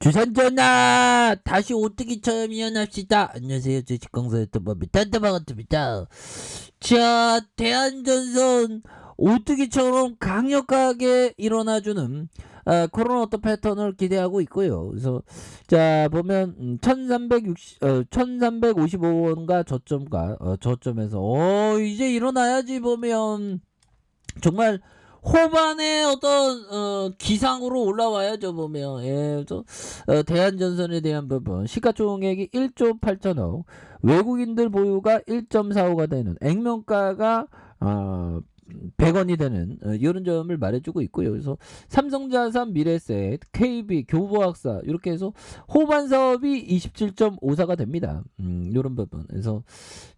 주산전화 다시 오뚜기처럼 이어납시다. 안녕하세요. 주식강사 유튜버비 단타방아입니다. 자, 대한전선 오뚜기처럼 강력하게 일어나주는 아, 코로나 어떤 패턴을 기대하고 있고요. 그래서 자 보면 음, 1360, 어, 1355원과 저점과 어, 저점에서 어 이제 일어나야지 보면 정말 호반에 어떤 어, 기상으로 올라와야죠 보면. 예, 저, 어, 대한전선에 대한 부분. 시가총액이 1조 8천억. 외국인들 보유가 1.45가 되는. 액면가가 어, 100원이 되는 어, 이런 점을 말해주고 있고요. 그래서 삼성자산, 미래셋, KB, 교보학사 이렇게 해서 호반 사업이 27.54가 됩니다. 음, 이런 부분. 그래서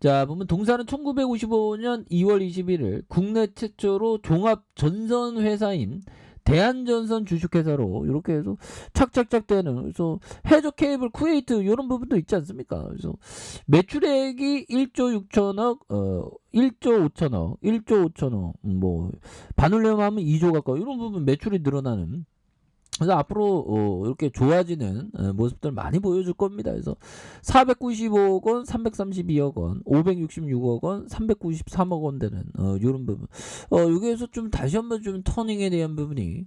자 보면 동사는 1955년 2월 21일 국내 최초로 종합 전선 회사인 대한전선 주식회사로 이렇게 해서 착착착 되는 그래서 해적 케이블 쿠웨이트 이런 부분도 있지 않습니까? 그래서 매출액이 1조 6천억, 어 1조 5천억, 1조 5천억, 음, 뭐 반올림하면 2조 가까이 이런 부분 매출이 늘어나는 그래서 앞으로 어, 이렇게 좋아지는 어, 모습들 많이 보여줄 겁니다. 그래서 495억 원, 332억 원, 566억 원, 393억 원 되는 어, 이런 부분. 어, 여기에서 좀 다시 한번 좀 터닝에 대한 부분이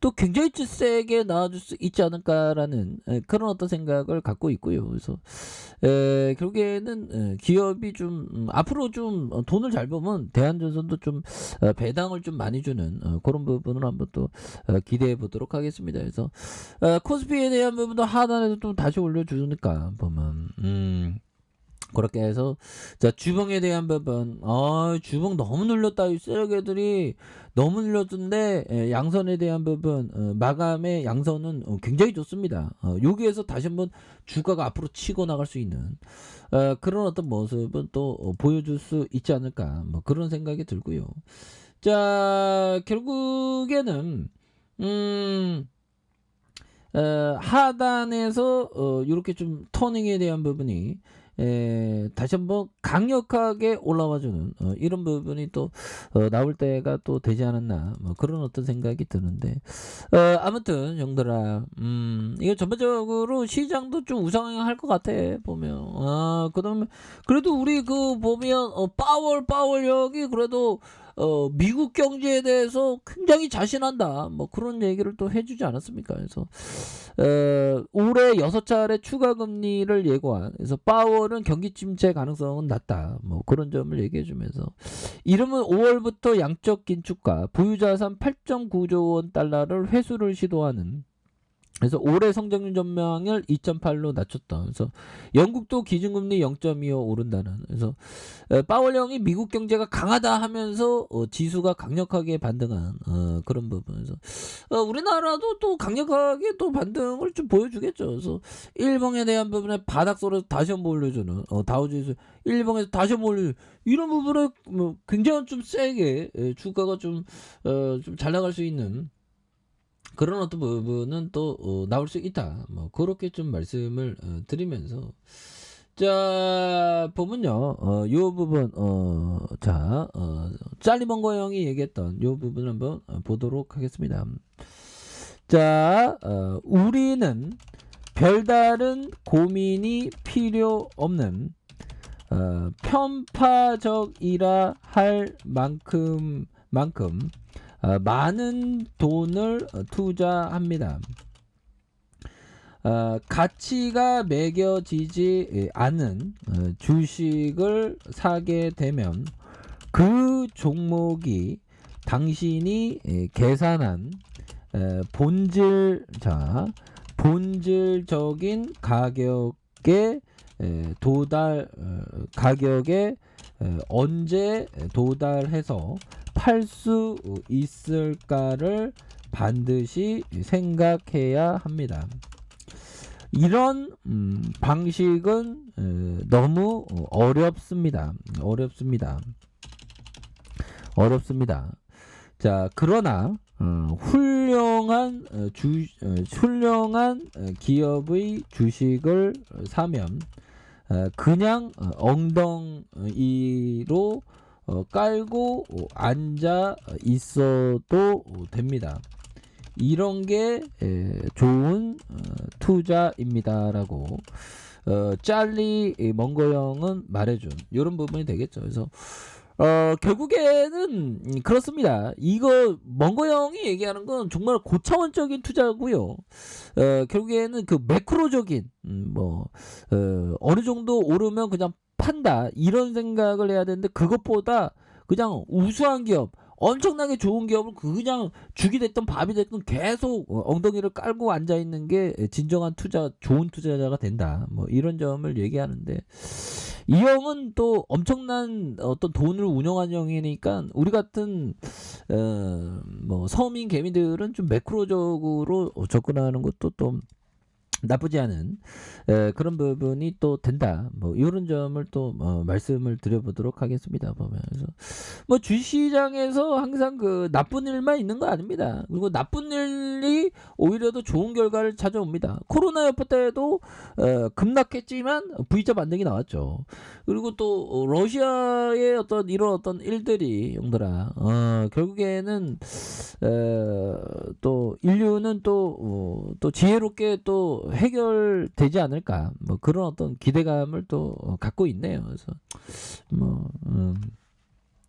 또 굉장히 좀 세게 나와줄 수 있지 않을까라는 에, 그런 어떤 생각을 갖고 있고요. 그래서 에, 결국에는 에, 기업이 좀 음, 앞으로 좀 어, 돈을 잘 보면 대한전선도 좀 어, 배당을 좀 많이 주는 어, 그런 부분을 한번 또 어, 기대해 보도록 하겠습니다. 그래서 어, 코스피에 대한 부분도 하단에서 좀 다시 올려주니까 보면 음. 그렇게 해서. 자 주봉에 대한 부분. 어 주봉 너무 눌렸다. 이 쓰레기들이 너무 눌렸는데 예, 양선에 대한 부분 어, 마감의 양선은 어, 굉장히 좋습니다. 어, 여기에서 다시 한번 주가가 앞으로 치고 나갈 수 있는 어, 그런 어떤 모습은 또 어, 보여줄 수 있지 않을까. 뭐 그런 생각이 들고요. 자 결국에는 음 어, 하단에서 어, 이렇게 좀 터닝에 대한 부분이 에, 다시 한번 강력하게 올라와주는 어, 이런 부분이 또 어, 나올 때가 또 되지 않았나 뭐 그런 어떤 생각이 드는데 어, 아무튼 형들아 음, 이거 전반적으로 시장도 좀 우상할 것 같아 보면. 아 그다음에 그래도 우리 그 보면 어, 파월 파월력이 그래도 어, 미국 경제에 대해서 굉장히 자신한다. 뭐 그런 얘기를 또 해주지 않았습니까? 그래서 어, 올해 여섯 차례 추가 금리를 예고한. 그래서 파월은 경기 침체 가능성은 낮다. 뭐 그런 점을 얘기해주면서 이름은 5월부터 양적 긴축과 보유자산 8.9조 원 달러를 회수를 시도하는. 그래서 올해 성장률 전망을 2.8로 낮췄다. 그래서 영국도 기준금리 0.25 오른다는. 그래서 어, 파월 형이 미국 경제가 강하다 하면서 어, 지수가 강력하게 반등한 어, 그런 부분에서 어, 우리나라도 또 강력하게 또 반등을 좀 보여주겠죠. 그래서 일봉에 대한 부분에 바닥소로 다시 한번 올려주는 어, 다우지수 일봉에서 다시 한번 올려 이런 부분에 뭐 굉장히 좀 세게 예, 주가가 좀 어, 좀잘 나갈 수 있는. 그런 어떤 부분은 또 어, 나올 수 있다. 뭐 그렇게 좀 말씀을 어, 드리면서 자 보면요, 어, 요 부분 어자 어, 짤리번거 형이 얘기했던 요 부분 한번 어, 보도록 하겠습니다. 자 어, 우리는 별다른 고민이 필요 없는 어, 편파적이라 할 만큼 만큼 어, 많은 돈을 어, 투자합니다. 어, 가치가 매겨지지 않은 어, 주식을 사게 되면 그 종목이 당신이 에, 계산한 에, 본질 자 본질적인 가격에 에, 도달 어, 가격에 에, 언제 도달해서 팔 수 있을까를 반드시 생각해야 합니다. 이런 음, 방식은 에, 너무 어렵습니다. 어렵습니다. 어렵습니다. 자, 그러나 어, 훌륭한 어, 주 어, 훌륭한 어, 기업의 주식을 사면 어, 그냥 어, 엉덩이로 어, 깔고 어, 앉아 있어도 됩니다. 이런 게 에, 좋은 어, 투자입니다라고 어, 짤리 이 멍거형은 말해준 이런 부분이 되겠죠. 그래서 어, 결국에는 음, 그렇습니다. 이거 멍거 형이 얘기하는 건 정말 고차원적인 투자고요. 어, 결국에는 그 매크로적인 음, 뭐 어, 어느 정도 오르면 그냥 판다. 이런 생각을 해야 되는데 그것보다 그냥 우수한 기업 엄청나게 좋은 기업을 그냥 죽이 됐든 밥이 됐든 계속 어, 엉덩이를 깔고 앉아 있는 게 진정한 투자 좋은 투자자가 된다. 뭐 이런 점을 얘기하는데 이 형은 또 엄청난 어떤 돈을 운영한 형이니까 우리 같은 어 뭐 서민 개미들은 좀 매크로적으로 접근하는 것도 또 나쁘지 않은 에, 그런 부분이 또 된다. 뭐 이런 점을 또 어, 말씀을 드려보도록 하겠습니다. 보면 그래서 뭐 주시장에서 항상 그 나쁜 일만 있는 거 아닙니다. 그리고 나쁜 일이 오히려 더 좋은 결과를 찾아옵니다. 코로나 여파 때도 어, 급락했지만 V자 반등이 나왔죠. 그리고 또 어, 러시아의 어떤 이런 어떤 일들이 용들아 어, 결국에는 에, 또 인류는 또, 어, 또 지혜롭게 또 해결되지 않을까. 뭐 그런 어떤 기대감을 또 어, 갖고 있네요. 그래서 뭐 음,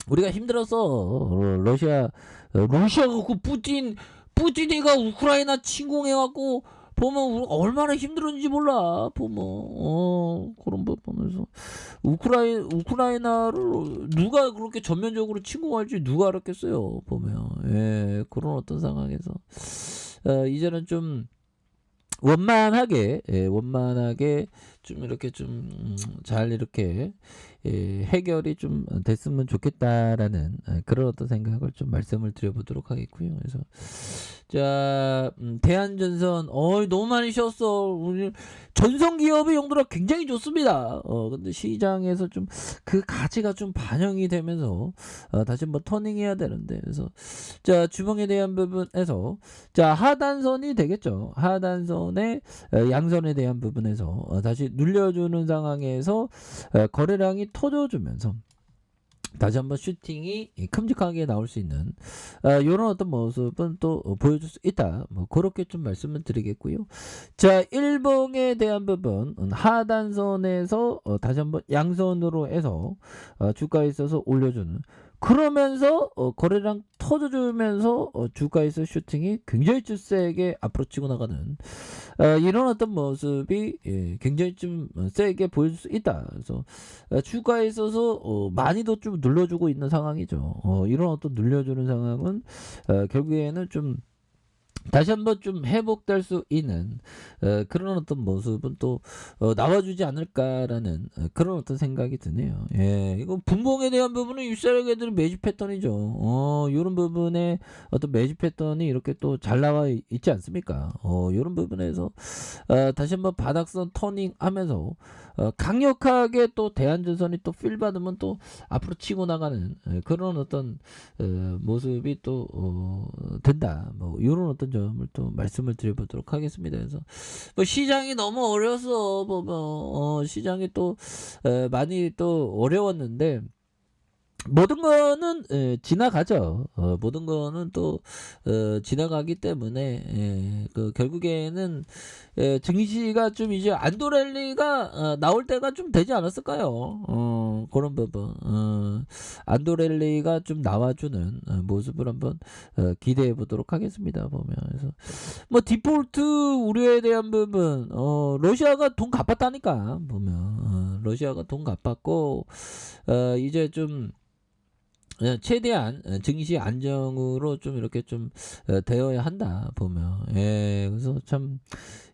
우리가 힘들어서 어, 러시아 어, 러시아가 그 푸틴 푸틴이가 우크라이나 침공해갖고 보면 얼마나 힘들었는지 몰라. 보면 어 그런 부분에서. 우크라이 우크라이나를 누가 그렇게 전면적으로 침공할지 누가 알았겠어요 보면. 예 그런 어떤 상황에서. 어, 이제는 좀 원만하게 예, 원만하게 좀 이렇게 좀 잘 이렇게 예, 해결이 좀 됐으면 좋겠다라는 아, 그런 어떤 생각을 좀 말씀을 드려보도록 하겠고요. 그래서 자 음, 대한전선 어 너무 많이 쉬었어. 오늘 전성 기업의 용도가 굉장히 좋습니다. 어 근데 시장에서 좀 그 가치가 좀 반영이 되면서 어, 다시 한번 터닝해야 되는데 그래서 자 주봉에 대한 부분에서 자 하단선이 되겠죠. 하단선의 어, 양선에 대한 부분에서 어, 다시 눌려주는 상황에서 어, 거래량이 터져주면서 다시 한번 슈팅이 큼직하게 나올 수 있는 이런 어떤 모습은 또 어, 보여줄 수 있다. 뭐 그렇게 좀 말씀을 드리겠고요. 자 일봉에 대한 부분 하단선에서 어, 다시 한번 양선으로 해서 어, 주가에 있어서 올려주는 그러면서 어, 거래량 터져주면서 어, 주가에서 슈팅이 굉장히 좀 세게 앞으로 치고 나가는 어, 이런 어떤 모습이 예, 굉장히 좀 세게 보일 수 있다. 그래서 어, 주가에 있어서 어, 많이도 좀 눌러주고 있는 상황이죠. 어, 이런 어떤 눌려주는 상황은 어, 결국에는 좀 다시 한번 좀 회복될 수 있는 어, 그런 어떤 모습은 또 어, 나와주지 않을까라는 어, 그런 어떤 생각이 드네요. 예, 이거 분봉에 대한 부분은 윗사람 애들의 매집 패턴이죠. 어, 이런 부분에 어떤 매집 패턴이 이렇게 또 잘 나와 있- 있지 않습니까? 어, 이런 부분에서 어, 다시 한번 바닥선 터닝하면서 어, 강력하게 또 대한전선이 또 필 받으면 또 앞으로 치고 나가는 예, 그런 어떤 어, 모습이 또 어, 된다. 뭐 이런 어떤 점을 또 말씀을 드려보도록 하겠습니다. 그래서 뭐 시장이 너무 어려서 보면 어, 시장이 또 에, 많이 또 어려웠는데 모든 거는 에, 지나가죠. 어, 모든 거는 또 어, 지나가기 때문에 에, 그 결국에는 에, 증시가 좀 이제 안도랠리가 어, 나올 때가 좀 되지 않았을까요? 어, 그런 부분 어, 안도랠리가 좀 나와주는 어, 모습을 한번 어, 기대해 보도록 하겠습니다. 보면 그래서 뭐 디폴트 우려에 대한 부분 어, 러시아가 돈 갚았다니까 보면 어, 러시아가 돈 갚았고 어, 이제 좀 예, 최대한 어, 증시 안정으로 좀 이렇게 좀 어, 되어야 한다 보면 예 그래서 참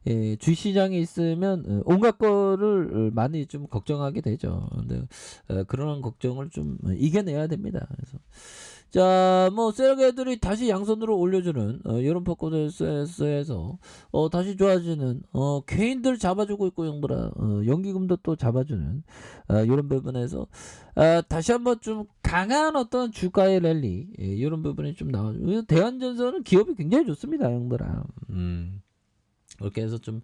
예, 주시장에 있으면 어, 온갖 거를 어, 많이 좀 걱정하게 되죠. 근데 어, 그런 걱정을 좀 어, 이겨내야 됩니다. 그래서 자뭐 세력애들이 다시 양손으로 올려주는 어, 이런 포커스에서 어, 다시 좋아지는 어, 개인들 잡아주고 있고 형들아 어, 연기금도 또 잡아주는 어, 이런 부분에서 아, 다시 한번 좀 강한 어떤 주가의 랠리 예, 이런 부분이 좀 나와요. 대한전선은 기업이 굉장히 좋습니다, 형들아. 음. 그렇게 해서 좀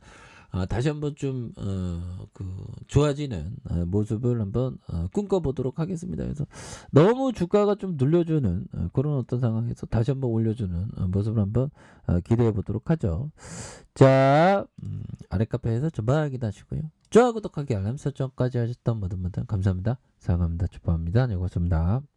아, 다시 한번 좀 어, 그 좋아지는 어, 모습을 한번 어, 꿈꿔보도록 하겠습니다. 그래서 너무 주가가 좀 눌려주는 어, 그런 어떤 상황에서 다시 한번 올려주는 어, 모습을 한번 어, 기대해 보도록 하죠. 자, 음, 아래 카페에서 저바 확인하시고요. 좋아요, 구독하기, 알람 설정까지 하셨던 모든 분들 감사합니다. 사랑합니다. 축복합니다. 네, 고맙습니다.